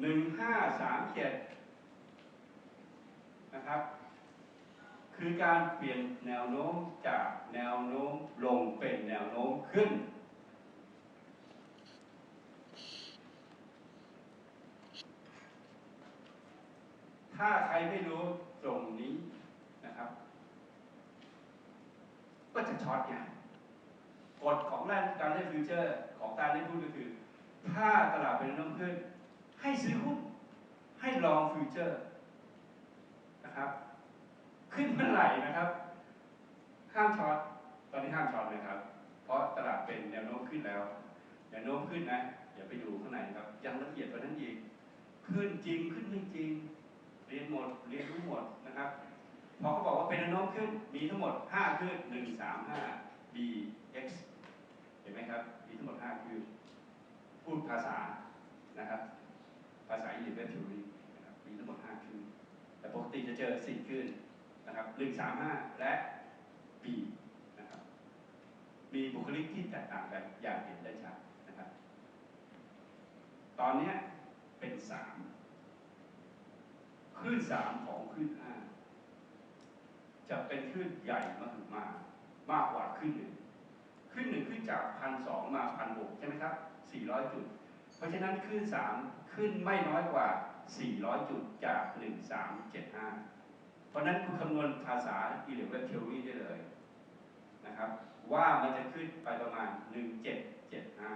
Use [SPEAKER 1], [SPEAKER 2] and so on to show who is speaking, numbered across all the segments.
[SPEAKER 1] หนึ่งห้าสามเจ็ดนะครับ คือการเปลี่ยนแนวโน้มจากแนวโน้มลงเป็นแนวโน้มขึ้น ถ้าใครไม่รู้ตรงนี้นะครับ ก็จะช็อตไงกฎของแรกการเล่นฟิวเจอร์ของการเล่นหุ้นก็คือ ถ้าตลาดเป็นแนวโน้มขึ้น ให้ซื้อหุ้นให้ลองฟิวเจอร์นะครับ ขึ้นเมื่อไหร่นะครับ ห้ามช็อตตอนนี้ห้ามช็อตเลยครับ เพราะตลาดเป็นแนวโน้มขึ้นแล้วแนวโน้มขึ้นนะอย่าไปดูข้างในครับยังละเอียดกว่านั้นอีกขึ้นจริงขึ้นไม่จริง เรียนหมดเรียนรู้หมดนะครับพอเขาบอกว่าเป็นแนวโน้มขึ้นมีทั้งหมด 5 ขึ้น 1 3 5 b x เห็นไหมครับ มีทั้งหมด5คือพูดภาษานะครับ ภาษาอินเดียเวทริวนะครับมีทั้งหมด5คือแต่ปกติจะเจอ4ขึ้นนะครับ1 3 5 และ b นะครับมีบุคลิกที่แตกต่างกันอย่างเห็นได้ชัดนะครับ ตอนนี้เป็นสามคลื่นสามของคลื่นห้าจะเป็นคลื่นใหญ่มากมากมากกว่าคลื่นหนึ่งคลื่นหนึ่งขึ้นจากพันสองมาพันหกใช่ไหมครับสี่ร้อยจุด เพราะฉะนั้นคลื่นสามขึ้นไม่น้อยกว่าสี่ร้อยจุดจากหนึ่งสามเจ็ดห้าเพราะนั้นคุณคำนวณภาษาอิเล็กเวทเทอรี่ได้เลยนะครับ ว่ามันจะขึ้นไปประมาณหนึ่งเจ็ดเจ็ดห้า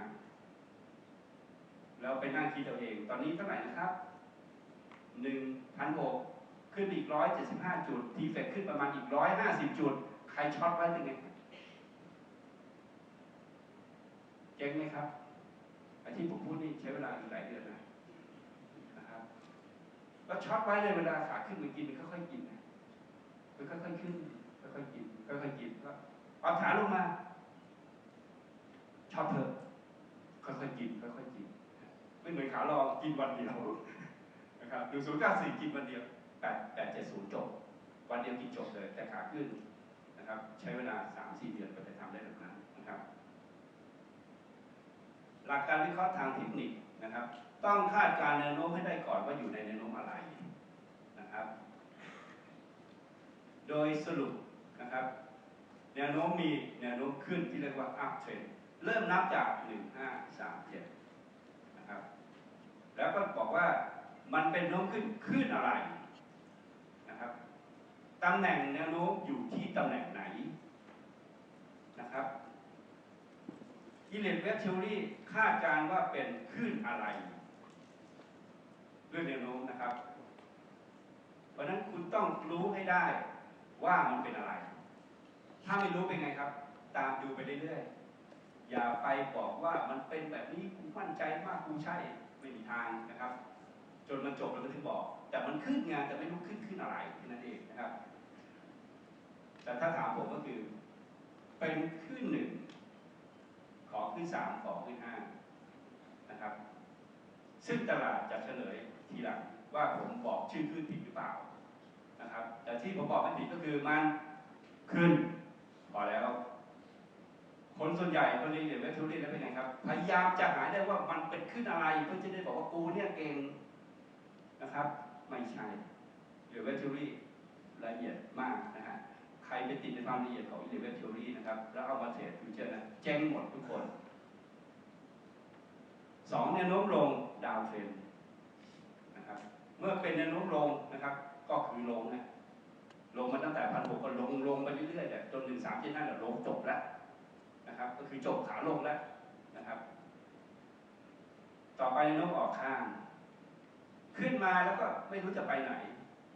[SPEAKER 1] แล้วไปนั่งคิดเอาเอง ตอนนี้เท่าไหร่นะครับหนึ่งพันหกขึ้นอีกร้อยเจ็ดสิบห้าจุด ทีเฟกขึ้นประมาณอีกร้อยห้าสิบจุด ใครช็อตไว้เป็นไงเจ๊งไหมครับ ไอ้ที่ผมพูดนี่ใช้เวลาหลายเดือนนะนะครับแล้วช็อตไว้เลยเวลาขาขึ้นมันกินมันค่อยๆกินนะมันค่อยๆขึ้นค่อยๆกินค่อยๆกินก็เอาขาลงมาช็อตเถอะค่อยๆกินค่อยๆกินไม่เหมือนขาลองกินวันเดียวนะครับดูศูนย์เก้าสี่กินวันเดียวแปดแปดเจ็ดศูนย์จบ วันเดียวกินจบเลย แต่ขาขึ้นนะครับ ใช้เวลาสามสี่เดือนกว่าจะทำได้แบบนั้นนะครับ หลักการวิเคราะห์ทางเทคนิคนะครับ ต้องคาดการณ์แนวโน้มให้ได้ก่อนว่าอยู่ในแนวโน้มอะไรนะครับ โดยสรุปนะครับ แนวโน้มมีแนวโน้มขึ้นที่เรียกว่า up trend เริ่มนับจาก 1 5 3 7นะครับ แล้วก็บอกว่ามันเป็นโน้มขึ้นขึ้นอะไรนะครับตำแหน่งแนวโน้มอยู่ที่ตำแหน่งไหนนะครับ อิเล็กเวทเทอรี่คาดการว่าเป็นขึ้นอะไรเรื่องแนวโน้มนะครับ เพราะฉะนั้นคุณต้องรู้ให้ได้ว่ามันเป็นอะไร ถ้าไม่รู้เป็นไงครับ ตามดูไปเรื่อยๆ อย่าไปบอกว่ามันเป็นแบบนี้กูมั่นใจมากกูใช่ไม่มีทางนะครับ จนมันจบแล้วมันถึงบอก แต่มันขึ้นงานแต่ไม่รู้ขึ้นขึ้นอะไรแค่นั้นเองนะครับ แต่ถ้าถามผมก็คือ เป็นขึ้นหนึ่ง ขอขึ้นสามขอขึ้นห้านะครับ ซึ่งตลาดจะเฉลยทีหลังว่าผมบอกชื่อขึ้นผิดหรือเปล่านะครับ แต่ที่ผมบอกไม่ผิดก็คือมันขึ้นพอแล้ว คนส่วนใหญ่คนนี้เรียนเวทเทอรี่แล้วเป็นไงครับ พยายามจะหาได้ว่ามันเป็นขึ้นอะไรเพื่อจะได้บอกว่ากูเนี่ยเก่งนะครับ ไม่ใช่เรียนเวทเทอรี่ละเอียดมากนะฮะ ใครไปติดในความละเอียดของเรียนเวทเทอรี่นะครับ แล้วเอามาเทรดฟิวเจอร์นะเจ๊งหมดทุกคนสองแนวโน้มลงดาวเทรนนะครับ เมื่อเป็นแนวโน้มลงนะครับ ก็คือลงนะลงมาตั้งแต่พันหกก็ลงลงไปเรื่อยๆแต่จนหนึ่งสามเจ็ดห้าเนี่ยลงจบแล้วนะครับ ก็คือจบขาลงแล้วนะครับ ต่อไปนกออกข้าง ขึ้นมาแล้วก็ไม่รู้จะไปไหน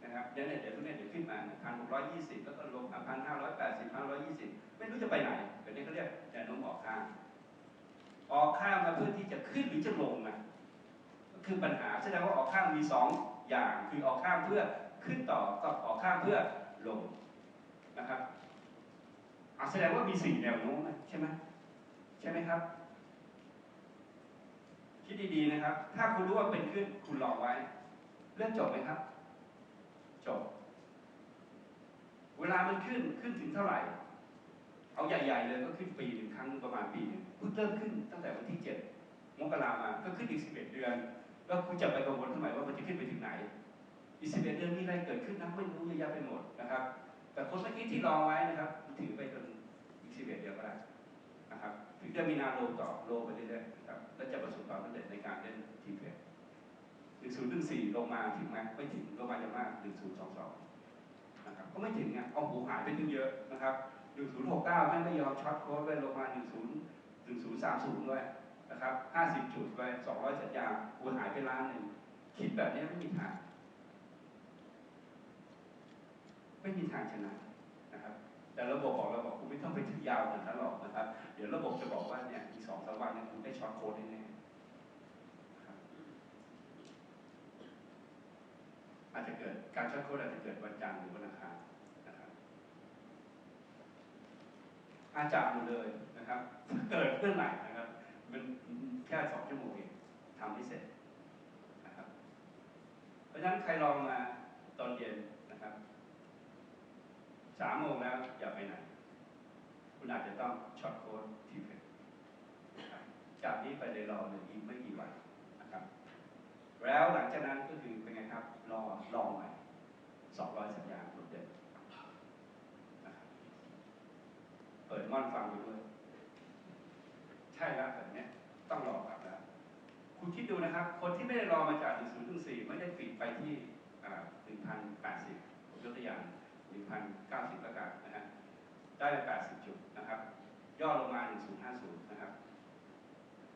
[SPEAKER 1] นะครับเดี๋ยวเนี่ยเดี๋ยวทุกเนี่ยเดี๋ยวขึ้นมาพันหกร้อยยี่สิบแล้วก็ลงมาพันห้าร้อยแปดสิบพันร้อยยี่สิบไม่รู้จะไปไหนเดี๋ยวนี้เขาเรียกแนวโน้มออกข้างออกข้างมาเพื่อที่จะขึ้นหรือจะลงนะก็คือปัญหาแสดงว่าออกข้างมีสองอย่างคือออกข้างเพื่อขึ้นต่อกับออกข้างเพื่อลงนะครับแสดงว่ามีสี่แนวโน้มใช่ไหมใช่ไหมครับคิดดีๆนะครับ ถ้าคุณรู้ว่าเป็นขึ้นคุณลองไว้ เรื่องจบไหมครับ จบ เวลามันขึ้นขึ้นถึงเท่าไหร่ เอาใหญ่ ๆ เลยก็ขึ้นปีหนึ่งครั้งประมาณปีหนึ่งเพิ่งเริ่มขึ้นตั้งแต่วันที่เจ็ดมกรามา ก็ขึ้นอีกสิบเอ็ดเดือน แล้วคุณจะไปกังวลทำไมว่ามันจะขึ้นไปถึงไหนอีกสิบเอ็ดเดือนมีอะไรเกิดขึ้นนะไม่รู้เยอะแยะไปหมดนะครับ แต่คนเมื่อกี้ที่รอไว้นะครับถือไปจนอีกสิบเอ็ดเดือนก็ได้นะครับถึงจะมีนาโลต่อโลไปเรื่อยๆนะครับและจะประสบความสำเร็จในการเล่นทีมเพล หนึ่งศูนย์หนึ่งสี่ลงมาถึงไหมไม่ถึงลงมาอย่ามากหนึ่งศูนย์สองสองนะครับก็ไม่ถึงอะเอาหูหายไปตั้งเยอะนะครับหนึ่งศูนย์หกเก้าแม่งไม่ยอมช็อตโค้ดไปลงมาหนึ่งศูนย์หนึ่งศูนย์สามศูนย์ด้วยนะครับห้าสิบจุดไปสองร้อยสัญญาหูหายไปล้านหนึ่งคิดแบบนี้ไม่มีทางไม่มีทางชนะนะครับ แต่ระบบบอกเราบอกคุณไม่ต้องไปถึงยาวขนาดนั้นหรอกนะครับ เดี๋ยวระบบจะบอกว่าเนี่ยอีกสองสามวันเนี่ยคุณได้ช็อตโค้ดแน่ๆนะครับ อาจจะเกิดการช็อตโค้ดอาจจะเกิดวันจันทร์หรือวันอังคารนะครับอาจารย์หมดเลยนะครับถ้าเกิดเรื่องไหนนะครับ มันแค่สองชั่วโมงเองทำให้เสร็จนะครับ เพราะฉะนั้นใครลองมาตอนเย็นนะครับสามโมงแล้วอย่าไปไหน คุณอาจจะต้องช็อตโค้ดที่เพจจากนี้ไปเลยรอหนึ่งอีกไม่กี่วัน แล้วหลังจากนั้นก็คือเป็นไงครับรอลอใหม่สองร้อยสัญญาณโดดเด่นนะครับเปิดม่อนฟังไปด้วยใช่แล้วแบบนี้ต้องรอกลับแล้วคุณคิดดูนะครับ คนที่ไม่ได้รอมาจาก1 0ถึง4ไม่ได้ปิดไปที่อ่า1,080ผมยกตัวอย่าง1,090แล้วกันนะฮะได้ไป80 จุดนะครับ ย่อลงมา 1050 นะครับ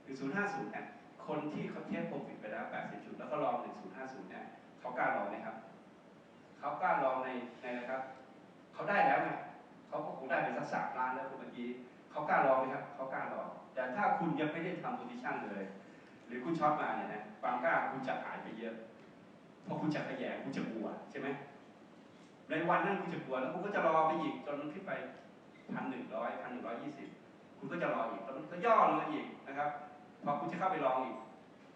[SPEAKER 1] 1050เนี่ย คนที่เขาเทียบโปรฟิตไปแล้ว 80 จุด แล้วก็ลอง 1050 เนี่ยเขากล้าลองไหมครับ เขากล้าลองในในอะไรครับ เขาได้แล้วไงเขาก็คงได้ไปสักสามล้านแล้วเมื่อกี้เขากล้าลองไหมครับเขากล้าลอง แต่ถ้าคุณยังไม่ได้ทำโพซิชันเลย หรือคุณช็อตมาเนี่ยนะความกล้าคุณจะหายไปเยอะ เพราะคุณจะขยงคุณจะกลัวใช่ไหมในวันนั้นคุณจะกลัวแล้วคุณก็จะรอไปอีกจนมันขึ้นไปพันหนึ่งร้อยพันหนึ่งร้อยยี่สิบคุณก็จะรออีกแล้วมันก็ย่อลงมาอีกนะครับ พอคุณจะเข้าไปลองอีก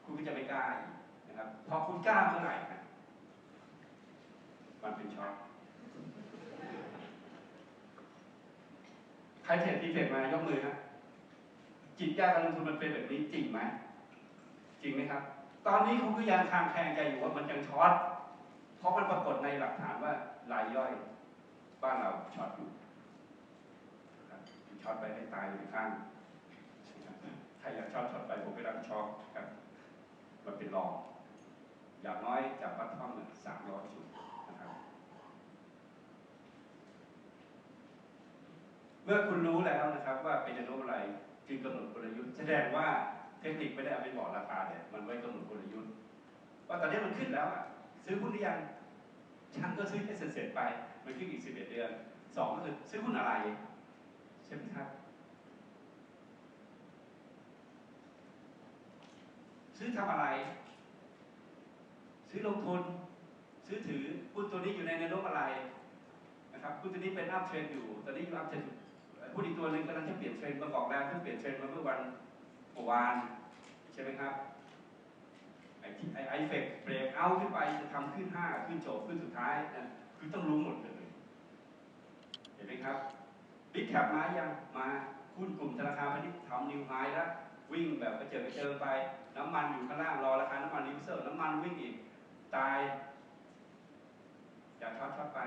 [SPEAKER 1] คุณก็จะไม่กล้าอีกนะครับ พอคุณกล้าเมื่อไหร่นะมันเป็นช็อตใครเทรดดีเฟกมายกมือนะจิตยาการลงทุนมันเป็นแบบนี้จริงไหมจริงไหมครับ ตอนนี้เขาก็ยังคางแคลงใจอยู่ว่ามันยังช็อตเพราะมันปรากฏในหลักฐานว่ารายย่อยบ้านเราช็อตอยู่ช็อตไปให้ตายอยู่ข้าง รอยากช็อตช็อตไปผมไปรับผิดชอบครับมันเป็นรองอย่างน้อยจากวัดท่อมสามร้อยจุดนะครับ เมื่อคุณรู้แล้วนะครับ ว่าเป็นแนวนอะไรจึงกำหนดกลยุทธ์แสดงว่าเทคนิคไม่ได้เอาไปบอกราคาเนี่ยมันไว้กำหนดกลยุทธ์ว่าตอนนี้มันขึ้นแล้วอะซื้อหุ้นหรือยังช่างก็ซื้อให้เสร็จๆไป มันขึ้นอีก11เดือนสองก็คือซื้อหุ้นอะไรใช่ไหมครับ ซื้อทำอะไร ซื้อลงทุน ซื้อถือหุ้นตัวนี้อยู่ในแนวโน้มอะไรนะครับหุ้นตัวนี้เป็นอัพเทรนอยู่ตอนนี้อยู่อัพเทรนหุ้นอีกตัวหนึ่งกำลังจะเปลี่ยนเทรนมาบอกแล้วเพิ่งเปลี่ยนเทรนมาเมื่อวันเมื่อวานใช่ไหมครับไอ้ที่ไอเฟกเบรกเอาขึ้นไปจะทำขึ้นห้าขึ้นโจบขึ้นสุดท้ายนะคือต้องรู้หมดเลย เห็นไหมครับบิ๊กแคปมายังมาหุ้นกลุ่มธนาคารพาณิชย์ทำนิวไฮแล้ว วิ่งแบบไปเจอไปเจอไป น้ำมันอยู่ข้างล่างรอราคาน้ำมันรีเซอร์น้ำมันวิ่งอีกตายอย่าช็อตช็อตไป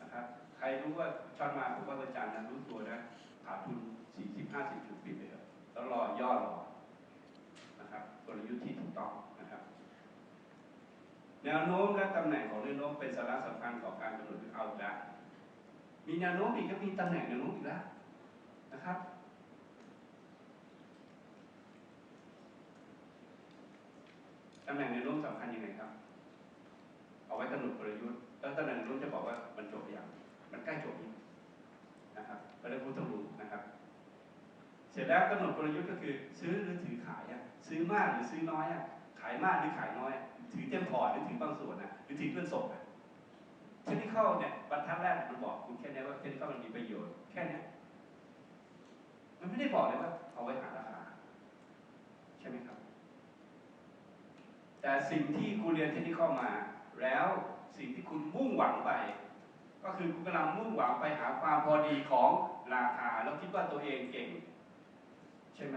[SPEAKER 1] นะครับใครรู้ว่าช็อตมาผมว่าวันจันทร์นะรู้ตัวนะขาดทุน40 50จุดปิดเลยแล้วรอย่อรอนะครับกลยุทธ์ที่ถูกต้องนะครับแนวโน้มและตำแหน่งของแนวโน้มเป็นสาระสำคัญของการกำหนดเอาละมีแนวโน้มอีกก็มีตำแหน่งแนวโน้มอีกแล้วนะครับำแหน่งแนวโน้มสำคัญยังไงครับ เอาไว้กำหนดกลยุทธ์แล้วตำแหน่งแนวโน้มจะบอกว่ามันจบอย่าง มันใกล้จบยังนะครับก็เลยพูดต้องรู้นะครับ เสร็จแล้วกำหนดกลยุทธ์ก็คือ ซื้อหรือถือขายอะซื้อมากหรือซื้อน้อยอะขายมากหรือขายน้อย ถือเต็มพอร์ตหรือถือบางส่วนอะหรือถือเพื่อนส่งอะเทคนิคเนี่ยบรรทัดแรกมันบอกคุณแค่นี้ว่าเทคนิคมันมีประโยชน์แค่นี้มันไม่ได้บอกเลยว่าเอาไว้หาราคาใช่ไหมครับ แต่สิ่งที่คุณเรียนเทคนิคมา แล้วสิ่งที่คุณมุ่งหวังไป ก็คือคุณกำลังมุ่งหวังไปหาความพอดีของราคาแล้วคิดว่าตัวเองเก่ง ใช่ไหม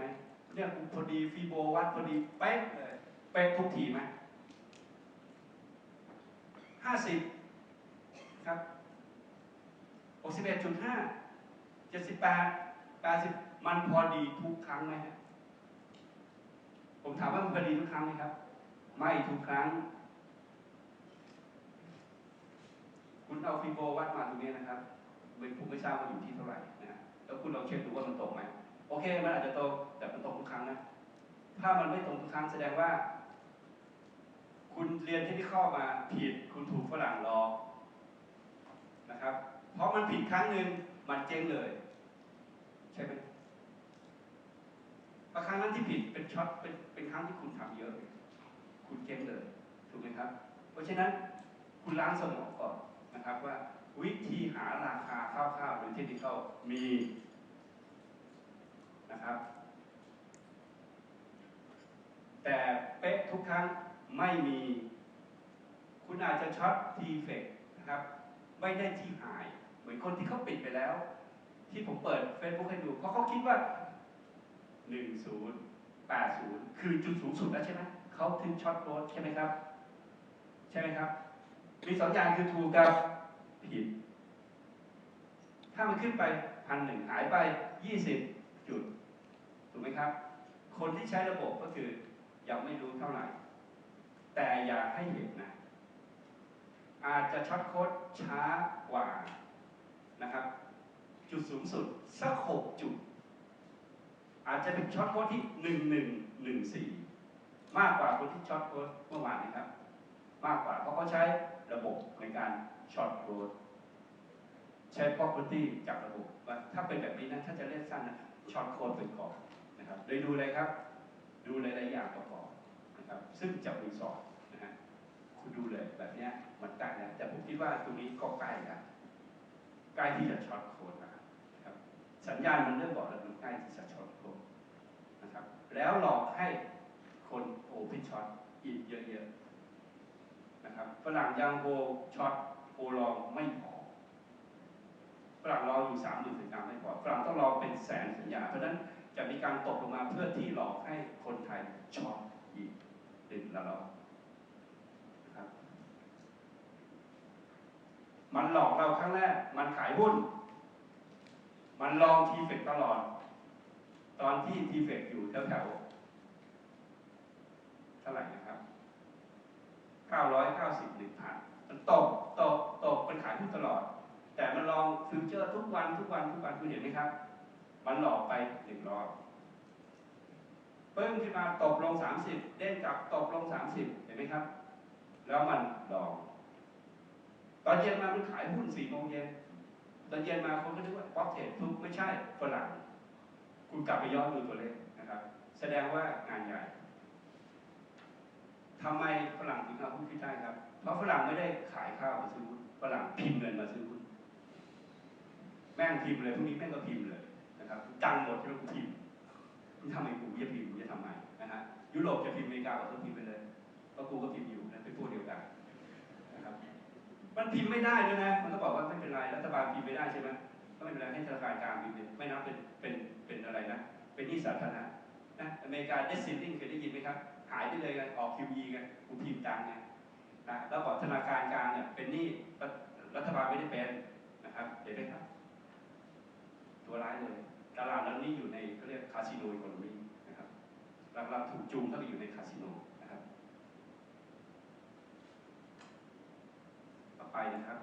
[SPEAKER 1] เนี่ยพอดีฟีโบวัดพอดีเป๊ะเลยเป๊ะทุกทีไหมห้าสิบครับหกสิบเอ็ดจุดห้าเจ็ดสิบแปดแปดสิบมันพอดีทุกครั้งไหมผมถามว่ามันพอดีทุกครั้งไหมครับ ไม่ทุกครั้ง คุณเอาฟีโบวัดมาตรงนี้นะครับเป็นผู้ไม่ทราบว่าอยู่ที่เท่าไหร่นะแล้วคุณลองเช็คดูว่ามันตรงไหมโอเค มันอาจจะตรงแต่มันตรงทุกครั้งนะถ้ามันไม่ตรงทุกครั้งแสดงว่า คุณเรียนที่ที่เข้ามาผิดคุณถูกฝรั่งหลอกนะครับ เพราะมันผิดครั้งหนึ่งมันเจ๊งเลย ใช่ไหมบางครั้งนั้นที่ผิดเป็นช็อตเป็นเป็นครั้งที่คุณทำเยอะ คุณเจ๊งเลยถูกไหมครับ เพราะฉะนั้นคุณล้างสมองก่อนนะครับว่าวิธีหาราคาคร่าวๆหรือเทคนิคมีนะครับ แต่เป๊ะทุกครั้งไม่มี คุณอาจจะช็อตทีเฟกนะครับ ไม่ได้ที่หาย เหมือนคนที่เขาปิดไปแล้ว ที่ผมเปิด Facebook ให้ดู เพราะเขาคิดว่า 10 80 คือจุดสูงสุดแล้วใช่ไหม เขาถึงช็อตโค้ดใช่ไหมครับ ใช่ไหมครับ มีสองอย่างคือถูกกับผิด ถ้ามันขึ้นไปพันหนึ่งหายไป20จุด ถูกไหมครับ คนที่ใช้ระบบก็คือยังไม่รู้เท่าไหร่ แต่อย่าให้เห็นนะ อาจจะช็อตโค้ดช้ากว่านะครับ จุดสูงสุดสักหกจุด อาจจะเป็นช็อตโค้ดที่หนึ่งหนึ่งหนึ่งสี่ มากกว่าคนที่ช็อตโค้ดเมื่อวานนะครับ มากกว่าเพราะเขาใช้ระบบในการช็อตโค้ดใช้ property จากระบบว่าถ้าเป็นแบบนี้นะถ้าจะเล่นสั้นนะช็อตโค้ดเป็นก่อนนะครับโดยดูเลยครับ ดูหลายๆอย่างประกอบนะครับ ซึ่งจะมีสอนนะฮะคุณดูเลยแบบเนี้ยมันใกล้แล้วแต่ผมคิดว่าตรงนี้ก็ใกล้แล้วใกล้ที่จะช็อตโค้ดนะครับ สัญญาณมันเริ่มบอกแล้วมันใกล้ที่จะช็อตโค้ดนะครับ แล้วหลอกให้ คนโอเพนช็อตอีกเยอะๆนะครับฝรั่งยังโฮช็อตโฮลองไม่พอฝรั่งรออยู่สามหมื่นสัญญาไม่พอฝรั่งต้องรอเป็นแสนสัญญา เพราะฉะนั้นจะมีการตกลงมาเพื่อที่หลอกให้คนไทยช็อตอีกติดละลอกนะครับมันหลอกเราครั้งแรก มันขายหุ้น มันลองทีเฟกตลอด ตอนที่ทีเฟกอยู่แถวๆ เท่าไหร่นะครับ 990หนึ่งพันมันตกตกตกมันขายหุ้นตลอด แต่มันลองฟิวเจอร์ทุกวันทุกวันทุกวันคุณเห็นไหมครับ มันหลอกไปหนึ่งรอบปึ้งขึ้นมาตกลง 30 เด้งกลับตกลง 30 เห็นไหมครับ แล้วมันหลอกตอนเย็นมามันขายหุ้น4โมงเย็นตอนเย็นมาคนก็นึกว่าป๊อปเทรดทุกไม่ใช่ฝรั่งคุณกลับไปย้อนดูตัวเลขนะครับ แสดงว่างานใหญ่ ทำไมฝรั่งถึงเอาหุ้นขึ้นได้ครับ เพราะฝรั่งไม่ได้ขายข้าวมาซื้อหุ้นฝรั่งพิมพ์เงินมาซื้อหุ้นแม่งพิมพ์เลยพรุ่งนี้แม่งก็พิมพ์เลยนะครับจังหมดที่เราพิมพ์มึงทำไมกูจะพิมพ์กูจะทำไมนะฮะยุโรปจะพิมพ์อเมริกาก็ต้องพิมพ์ไปเลยเพราะกูก็พิมพ์อยู่นะเป็นพวกเดียวกันนะครับมันพิมพ์ไม่ได้ด้วยนะ มันก็บอกว่าไม่เป็นไรรัฐบาลพิมพ์ไม่ได้ใช่ไหมก็ไม่เป็นไรให้ธนาคารกลางพิมพ์เลยไม่นับเป็นเป็นเป็นอะไรนะ เป็นหนี้สาธารณะนะอเมริกาเดซิลลิงเคยได้ยินไหมครับายไปเลยกันออก QE กันกูพิมพ์ตังค์ไงนะแล้วบอกธนาคารกลางเนี่ยเป็นหนี้รัฐบาลไม่ได้เป็นนะครับเห็นไหมครับ ตัวร้ายเลยตลาดนั้นนี่อยู่ในเขาเรียกคาสิโนอีโคโนมีนะครับหลักๆถูกจูงเข้าไปอยู่ในคาสิโนนะครับต่อไปนะครับ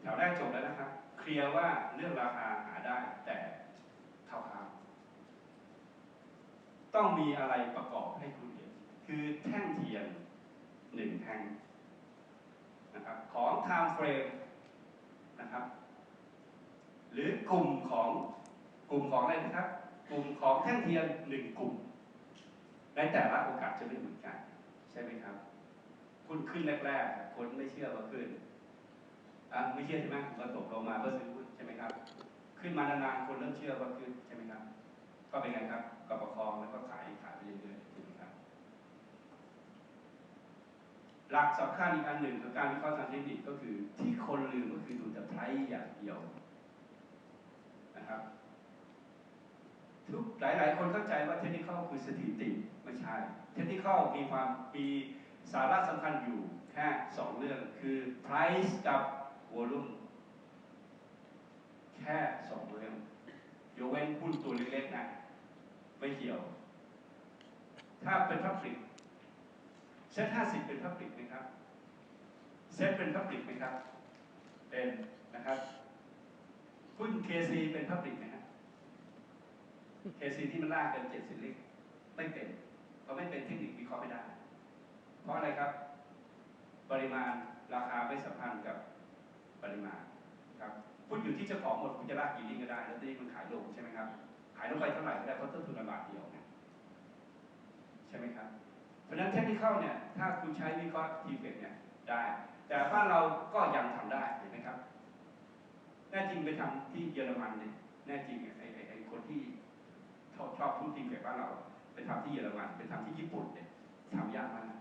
[SPEAKER 1] แถวแรกจบแล้วนะครับ เคลียร์ว่าเรื่องราคาหาได้แต่คร่าวๆ ต้องมีอะไรประกอบให้คุณเห็นคือแท่งเทียนหนึ่งแท่งนะครับของ time frame นะครับ หรือกลุ่มของกลุ่มของอะไรนะครับ กลุ่มของแท่งเทียนหนึ่งกลุ่มในแต่ละโอกาสจะไม่เหมือนกัน ใช่ไหมครับ คุณขึ้นแรกๆคนไม่เชื่อว่าขึ้นอะไม่เชื่อใช่ไหมก็ตกลงมาก็ซื้อหุ้นใช่ไหมครับ ขึ้นมานานๆคนเริ่มเชื่อว่าขึ้นใช่ไหมครับ ก็เป็นไงครับก็ประคองแล้วก็ขายขายไปเรื่อยๆถูกไหมครับหลักสำคัญอีกอันหนึ่งของการวิเคราะห์ทางเทคนิคก็คือ ที่คนลืมก็คือดูแต่ไพรอย่างเดียวนะครับททุกหลาย ๆ คนเข้าใจว่าเทคนิคคือสถิติไม่ใช่ เทคนิคมีความมีสาระสำคัญอยู่แค่สองเรื่องคือ price กับ volume แค่สองเรื่องยกเว้นหุ้นตัวเล็ก ๆ นะ ไม่เกี่ยว ถ้าเป็นพับลิกเซ็ตห้าสิบเป็นพับลิกไหมครับเซ็ตเป็นพับลิกไหมครับ เป็นนะครับหุ้น KC เป็นพับลิกไหมฮะ KC ที่มันลากกันเจ็ดสิบลิกไม่เป็นเพราะไม่เป็นเทคนิควิเคราะห์ไม่ได้ เพราะอะไรครับ ปริมาณราคาไม่สัมพันธ์กับปริมาณครับหุ้นอยู่ที่เจ้าของหมดคุณจะลากกี่ลิงก็ได้ แล้วที่มันขายลงใช่ไหมครับายลงไปเท่าไหร่ก็ได้เพราะต้นทุนบาทเดียวนะใช่ไหมครับ เพราะฉะนั้นเทคนิคเนี่ยถ้าคุณใช้วิเคราะห์ทีเฟกเนี่ยได้ แต่บ้านเราก็ยังทำได้เห็นไหมครับ แน่จริงไปทำที่เยอรมันเนี่ยแน่จริงไอ้ไอ้ไอ้คนที่ชอบชอบทุนทีเฟกบ้านเรา ไปทำที่เยอรมันไปทำที่ญี่ปุ่นเนี่ยทำยากมากนะ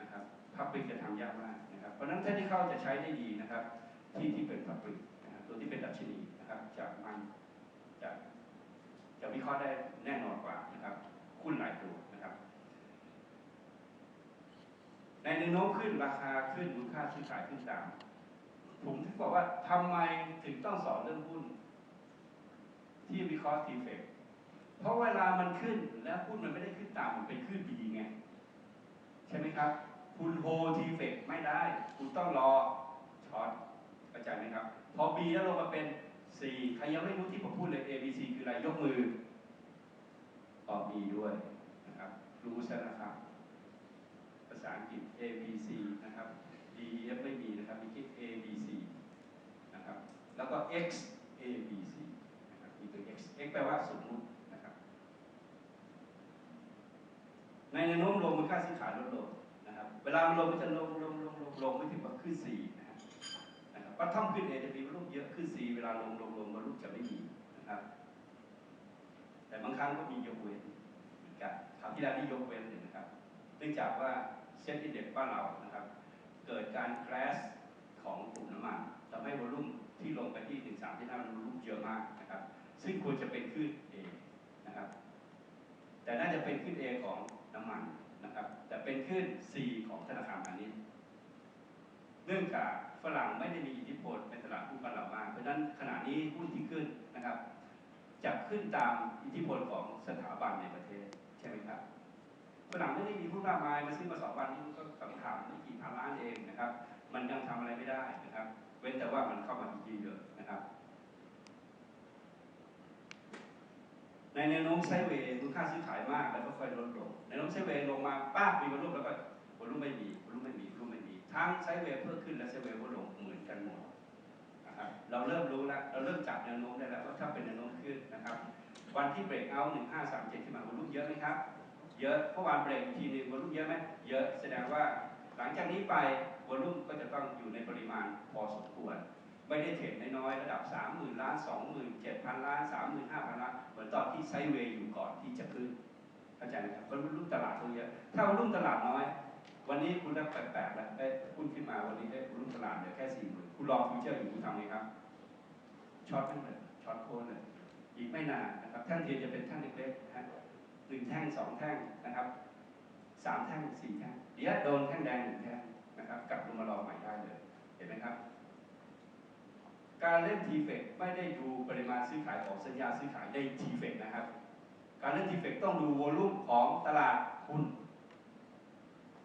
[SPEAKER 1] นะครับพับปิกจะทำยากมากนะครับเพราะฉะนั้นเทคนิคจะใช้ได้ดีนะครับ ที่ที่เป็นพับปิกนะครับตัวที่เป็นดัชนีนะครับจากมัน จะวิเคราะห์ได้แน่นอนกว่านะครับหุ้นหลายตัวนะครับ ในแนวโน้มขึ้นราคาขึ้นมูลค่าซื้อขายขึ้นตาม ผมถึงบอกว่าทำไมถึงต้องสอนเรื่องหุ้น ที่วิเคราะห์ทีเฟกเพราะเวลามันขึ้นแล้วหุ้นมันไม่ได้ขึ้นตามมันเป็นขึ้นดีไง ใช่ไหมครับ คุณโฮทีเฟกไม่ได้ คุณต้องรอช็อตเข้าใจไหมครับ พอ B แล้วลงมาเป็น ยกมือ ตอบ B ด้วยนะครับ รู้ใช่ไหมครับ ภาษาอังกฤษ A B C นะครับ D E F ไม่มีนะครับ มีแค่ A B C นะครับ แล้วก็ X A B C นะครับ มีตัว X X แปลว่าสมมุตินะครับ ในแนวโน้มลงมูลค่าซื้อขายลดลงนะครับ เวลามันลงมันจะลงลงลงลงลงไม่ถึงว่าขึ้น4นะครับนะครับว่าท่อมขึ้น A จะมีวอลุ่มเยอะขึ้น4เวลาลงลงลงวอลุ่มจะไม่มีนะครับ แต่บางครั้งก็มียกเว้นเหมือนกันคราวที่แล้วนี่ยกเว้นเลยนะครับเนื่องจากว่าเซ็นอินเด็กบ้านเรานะครับ เกิดการแครชของกลุ่มน้ำมันทำให้วอลุ่มที่ลงไปที่ 1 3ที่5มันวอลุ่มเยอะมากนะครับ ซึ่งควรจะเป็นขึ้น A นะครับ แต่น่าจะเป็นขึ้น A ของน้ำมันนะครับ แต่เป็นขึ้น C ของธนาคารพาณิชย์เนื่องจากฝรั่งไม่ได้มีอิทธิพลในตลาดหุ้นบ้านเรามาก เพราะฉะนั้นขณะนี้หุ้นที่ขึ้น จะขึ้นตามอิทธิพลของสถาบันในประเทศใช่ไหมครับฝรั่งไม่ได้มีหุ้มากมายมาซื้อมาสองวันนี้ก็ขำขำไม่กี่พันล้านเองนะครับ มันยังทำอะไรไม่ได้นะครับ เว้นแต่ว่ามันเข้ามาทีเยอะนะครับ ในแนวโน้มไซเวย์มูลค่าซื้อขายมากแล้วก็ค่อยลดลงในแนวโน้มไซเวย์ลงมาป้ามีวอลุ่มแล้วก็วอลุ่มไม่มีวอลุ่มไม่มีวอลุ่มไม่มีทั้งไซเวย์เพิ่มขึ้นและไซเวย์ลดลงเหมือนกันหมด เราเริ่มรู้แล้วเราเริ่มจับแนวโน้มได้แล้วว่าถ้าเป็นแนวโน้มขึ้นนะครับ วันที่เบรกเอาหนึ่งห้าสามเจ็ดขึ้นมาวอลุ่มเยอะไหมครับ เยอะเมื่อวานเบรกอีกทีหนึงวอลุ่มเยอะไหมเยอะแสดงว่าหลังจากนี้ไปวอลุ่มก็จะต้องอยู่ในปริมาณพอสมควร ไม่ได้เทรดน้อยๆระดับ 3 0,000 ล้าน27,000 ล้าน 35,000 ล้าน เหมือนตอนที่ไซเวย์อยู่ก่อนที่จะขึ้นเข้าใจไหมครับเพราะรุ่นตลาดตัวเยอะถ้ารุ่นตลาดน้อย วันนี้คุณได้แปลกๆแล้วได้คุณขึ้นมาวันนี้ได้รุ่นตลาดเหลือแค่40,000คุณรองฟิวเจอร์อยู่คุณทำไงครับช็อตนั่นเลยช็อตโคนเลยอีกไม่นานนะครับแท่งเทียนจะเป็นแท่งเล็กๆนะฮะหนึ่งแท่งสองแท่งนะครับสามแท่งสี่แท่งเดี๋ยวโดนแท่งแดงหนึ่งแท่งนะครับกลับลงมารอใหม่ได้เลย เห็นไหมครับ การเล่นทีเฟกไม่ได้ดูปริมาณซื้อขายของสัญญาซื้อขายในทีเฟกนะครับ การเล่นทีเฟกต้องดูวอลุ่มของตลาดหุ้น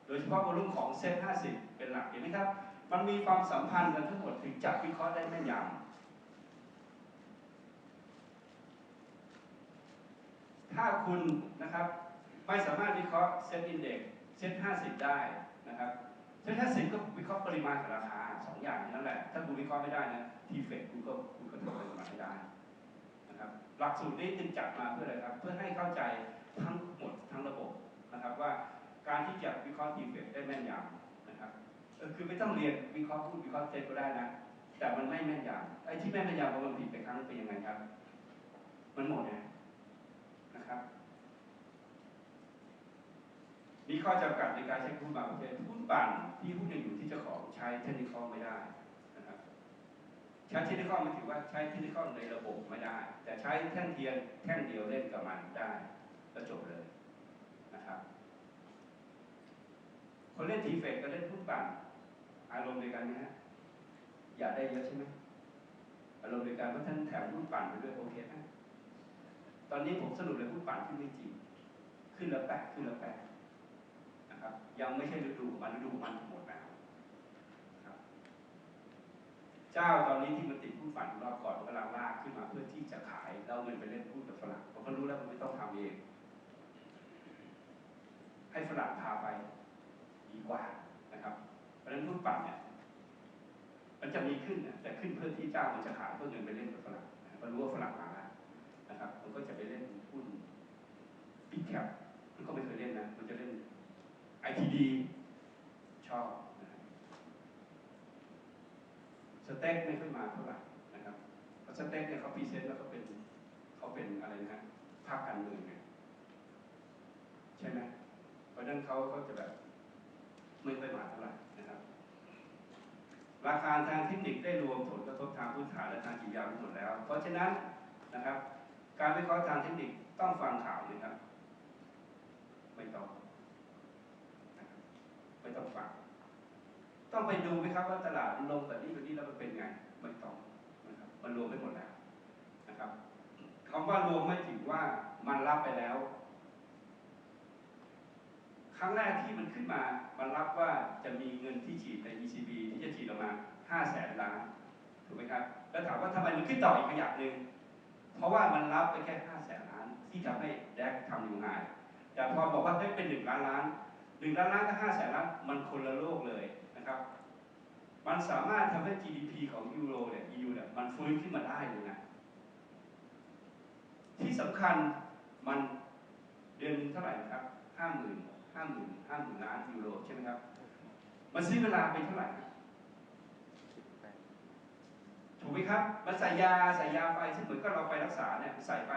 [SPEAKER 1] โดยเฉพาะวอลุ่มของเซ็ต50 เป็นหลักเห็นไหมครับ มันมีความสัมพันธ์กันทั้งหมดถึงจะวิเคราะห์ได้แม่นยำถ้าคุณนะครับไม่สามารถวิเคราะห์เซ็ตอินเด็กซ์เซ็ต50 ได้นะครับเซ็ต50 ก็วิเคราะห์ปริมาณกับราคาสองอย่างนี้นั่นแหละ ถ้าคุณวิเคราะห์ไม่ได้นะทีเฟกคุณก็คุณก็ทำอะไรกับมันไม่ได้นะครับหลักสูตรนี้จึงจัดมาเพื่ออะไรครับ เพื่อให้เข้าใจทั้งหมดทั้งระบบนะครับว่า การที่จะวิเคราะห์ทีเฟกได้แม่นยำนะครับคือไม่ต้องเรียนวิเคราะห์พูดวิเคราะห์เซตก็ได้นะ แต่มันไม่แม่นยำไอ้ที่ไม่แม่นยำพอมันผิดไปครั้งเป็นยังไงครับ มันหมดไงนะครับมีข้อจำกัดในการใช้หุ้นบางประเภทหุ้นปั่นที่หุ้นยังอยู่ที่เจ้าของใช้เทคนิคไม่ได้นะครับใช้เทคนิคไม่ถือว่าใช้เทคนิคในระบบไม่ได้ แต่ใช้แท่งเทียนแท่งเดียวเล่นกับมันได้ก็จบเลยนะครับ คนเล่นทีเฟกก็เล่นหุ้นปั่นอารมณ์เดียวกันไหมฮะอยากได้เยอะใช่ไหมอารมณ์เดียวกันเพราะท่านแถมหุ้นปั่นไปด้วยโอเคไหมตอนนี้ผมสรุปเลยหุ้นปั่นขึ้นไม่จริง ขึ้นแล้วแปะขึ้นแล้วแปะนะครับ ยังไม่ใช่ฤดูของมันฤดูของมันหมดแล้วครับ เจ้าตอนนี้ที่มันติดหุ้นปั่นของเราก่อนกำลังลากขึ้นมาเพื่อที่จะขายแล้วเอาเงินไปเล่นหุ้กับฝรั่งเพราะเขารู้แล้วมันไม่ต้องทำเองให้ฝรั่งพาไป กว่านะครับ เพราะฉะนั้นหุ้นปั่นเนี่ยมันจะมีขึ้นนะแต่ขึ้นเพื่อที่เจ้ามันจะขายเพื่อเงินไปเล่นกับฝรั่งนะมันรู้ว่าฝรั่งมาแล้วนะครับมันก็จะไปเล่นหุ้นบิ๊กแคปมันก็ไม่เคยเล่นนะมันจะเล่น ITD ชอบนะครับสเต็กไม่ค่อยมาเท่าไหร่นะครับเพราะสเต็กเนี่ยเขาพรีเซนต์แล้วเขาเป็นเขาเป็นอะไรนะฮะภาคการเมืองไงใช่ไหมเพราะฉะนั้นเขาเขาจะแบบ ไม่ค่อยมาเท่าไหร่นะครับราคาทางเทคนิคได้รวมผลกระทบทางพื้นฐานและทางจิตวิทยาทั้งหมดแล้ว เพราะฉะนั้นนะครับ การวิเคราะห์ทางเทคนิคต้องฟังข่าวนะครับ ไม่ต้องไม่ต้องฟังต้องไปดูไหมครับว่าตลาดลงแบบนี้แบบนี้แล้วมันเป็นไงไม่ต้องนะครับมันรวมไปหมดแล้วนะครับคำว่ารวมไม่ถึงว่ามันรับไปแล้ว ครั้งแรกที่มันขึ้นมามันรับว่าจะมีเงินที่ฉีดใน ECB ที่จะฉีดออกมา5แสนล้านถูกไหมครับ แล้วถามว่าทำไมมันขึ้นต่ออีกขยักหนึ่งเพราะว่ามันรับไปแค่5แสนล้านที่ทำให้แดกทำอยู่ง่ายแต่พอบอกว่าเฮ้ยเป็น1ล้านล้าน1ล้านล้านกับ5แสนล้านมันคนละโลกเลยนะครับ มันสามารถทำให้ GDP ของยูโรเนี่ย EU เนี่ยมันฟื้นขึ้นมาได้เลยนะที่สำคัญมันเดือนหนึงเท่าไหร่นะครับห้าหมื่น ห้าหมื่นห้าหมื่นล้านยูโรใช่ไหมครับ มันซื้อเวลาไปเท่าไหร่ถูกไหมครับ มันใส่ยาใส่ยาไปซึ่งเหมือนกับเราไปรักษาเนี่ยใส่ไป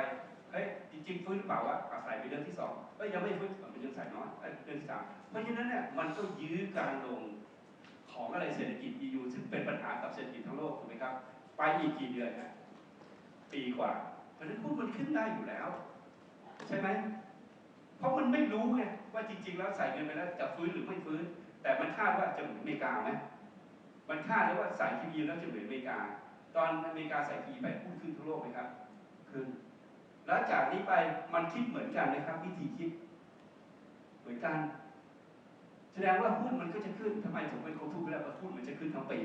[SPEAKER 1] เฮ้ยจริงๆฟื้นหรือเปล่าวะใส่ไปเดือนที่สองเอ้ยยังไม่ฟื้นมันยังใส่น้อยเดือนที่สามเพราะฉะนั้นเนี่ยมันก็ยื้อการลงของอะไรเศรษฐกิจ EU ซึ่งเป็นปัญหากับเศรษฐกิจทั้งโลกถูกไหมครับ ไปอีกกี่เดือนนะปีกว่า เพราะฉะนั้นหุ้นมันขึ้นได้อยู่แล้ว ใช่ไหม เพราะมันไม่รู้ไงว่าจริง ๆ แล้วใส่เงินไปแล้วจะฟื้นหรือไม่ฟื้น แต่มันคาดว่าจะเหมือนอเมริกาไหมมันคาดแล้วว่าใส่ทีวีแล้วจะเหมือนอเมริกา ตอนอเมริกาใส่ทีไปหุ้นขึ้นทั่วโลกไหมครับขึ้นแล้วจากนี้ไปมันคิดเหมือนกันนะครับ วิธีคิด เหมือนกัน แสดงว่าหุ้นมันก็จะขึ้นทำไมผมเป็นคนพูดไปแล้วว่าหุ้นมันจะขึ้นทั้งปี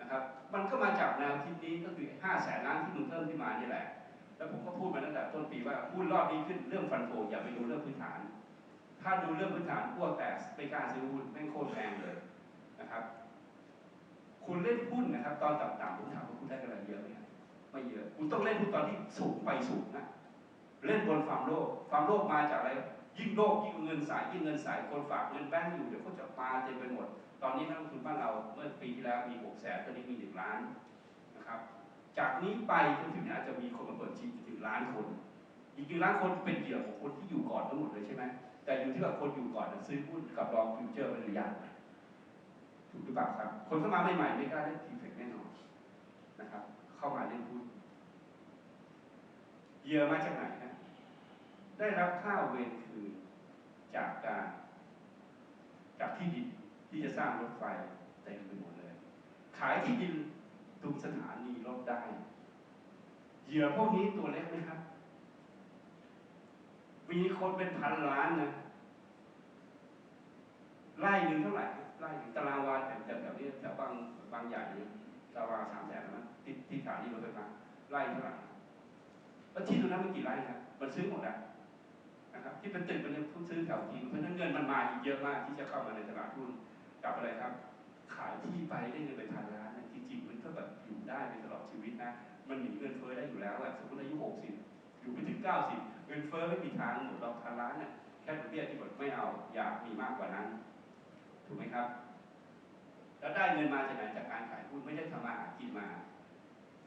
[SPEAKER 1] นะครับ มันก็มาจากแนวคิดนี้ก็คือ5แสนล้านที่มันเพิ่มขึ้นมานี่แหละ แล้วผมก็พูดมาตั้งแต่ต้นปีว่าหุ้นรอบนี้ขึ้นเรื่องฟันโฟอย่าไปดูเรื่องพื้นฐาน ถ้าดูเรื่องพื้นฐานพวกแต่ไม่กล้าซื้อหุ้นไม่งโคตรแพงเลยนะครับ คุณเล่นหุ้นนะครับ ตอนต่ำๆผมถามว่าคุณได้กำไรเยอะไหมไม่เยอะ คุณต้องเล่นหุ้นตอนที่สูงไปสูงนะเล่นบนความโลภความโลภมาจากอะไร ยิ่งโลภยิ่งเงินสายยิ่งเงินสายคนฝากเงินแบงก์อยู่เดี๋ยวเขาจะมาเต็มไปหมด ตอนนี้นักลงทุนบ้านเราเมื่อปีที่แล้วมี6แสนตอนนี้มี1ล้านนะครับ จากนี้ไปจนถึงอาจจะมีคนมาเปิดชีถึงล้านคน อีกหนึ่งล้านคนเป็นเหยื่อของคนที่อยู่ก่อนทั้งหมดเลยใช่ไหมแต่อยู่ที่ว่าคนอยู่ก่อนซื้อหุ้นกับรองฟิวเจอร์เป็นหรือยังถูกหรือเปล่าครับ คนเข้ามาใหม่ๆไม่กล้าเล่นทีเฟกแน่นอนนะครับ เข้ามาเล่นหุ้นเหยื่อมาจากไหนนะได้รับค่าเวรคืนจากการจากที่ดินที่จะสร้างรถไฟเต็มไปหมดเลย ขายที่ดิน ทุกสถานีรถได้เหยื่อพวกนี้ตัวเล็กไหมครับ มีคนเป็นพันล้านนะไล่หนึ่งเท่าไหร่ไล่หนึ่งตารางวาแถวแถวนี้แถวบางบางใหญ่นี่ตารางสามแสนนะที่ที่สถานีรถไฟฟ้าไล่เท่าไหร่แล้วที่ตรงนั้นมันกี่ไร่ครับมันซื้อหมดแล้วนะครับ ที่เป็นตึกมันยังซื้อแถวจริงเพราะนั้นเงินมันมาอีกเยอะมากที่จะเข้ามาในตลาดหุ้นกับอะไรครับ ขายที่ไปได้เงินเป็นพันล้าน นะจริงๆมันก็แบบอยู่ได้ไปตลอดชีวิตนะ มันหนีเงินเฟ้อได้อยู่แล้วอะสมมติอายุหกสิบอยู่ไปถึงเก้าสิบเงินเฟ้อไม่มีทางหมดดอกพันล้านเนี่ยแค่ดอกเบี้ยที่บอกไม่เอา อยากมีมากกว่านั้น ถูกไหมครับ แล้วได้เงินมาจากไหนจากการขายหุ้นไม่ได้ทำมาหากินมา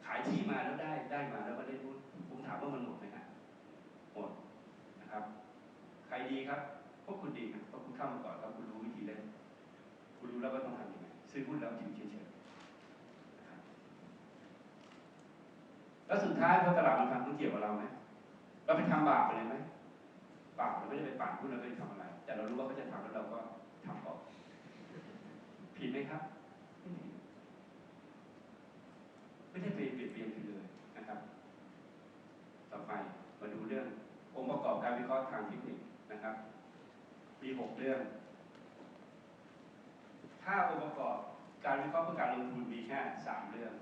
[SPEAKER 1] ขายที่มาแล้วได้ได้มาแล้วก็ได้หุ้นผมถามว่ามันหมดไหมฮะหมดนะครับ ใครดีครับพวกคุณดีครับเพราะคุณเข้ามาก่อนแล้วคุณรู้วิธีเล่นคุณรู้แล้วว่าต้องทำยังไงซื้อหุ้นแล้วถือเฉยๆนะครับ แล้วสุดท้ายพอตลาดมันทำมันเกี่ยวกับเราไหมเราไปทำบาปไปเลยไหมบาปเราไม่ได้ไปปั่นหุ้นเราไม่ได้ทำอะไร แต่เรารู้ว่าเขาจะทำแล้วเราก็ทำออกผิดไหมครับไม่ผิดไม่ได้ไปเปลี่ยนเปลี่ยนผิดเลยนะครับ ต่อไปมาดูเรื่ององค์ประกอบการวิเคราะห์ทางเทคนิคนะครับ มีหกเรื่อง ถ้าองค์ประกอบการวิเคราะห์เพื่อการลงทุนมีแค่สามเรื่อง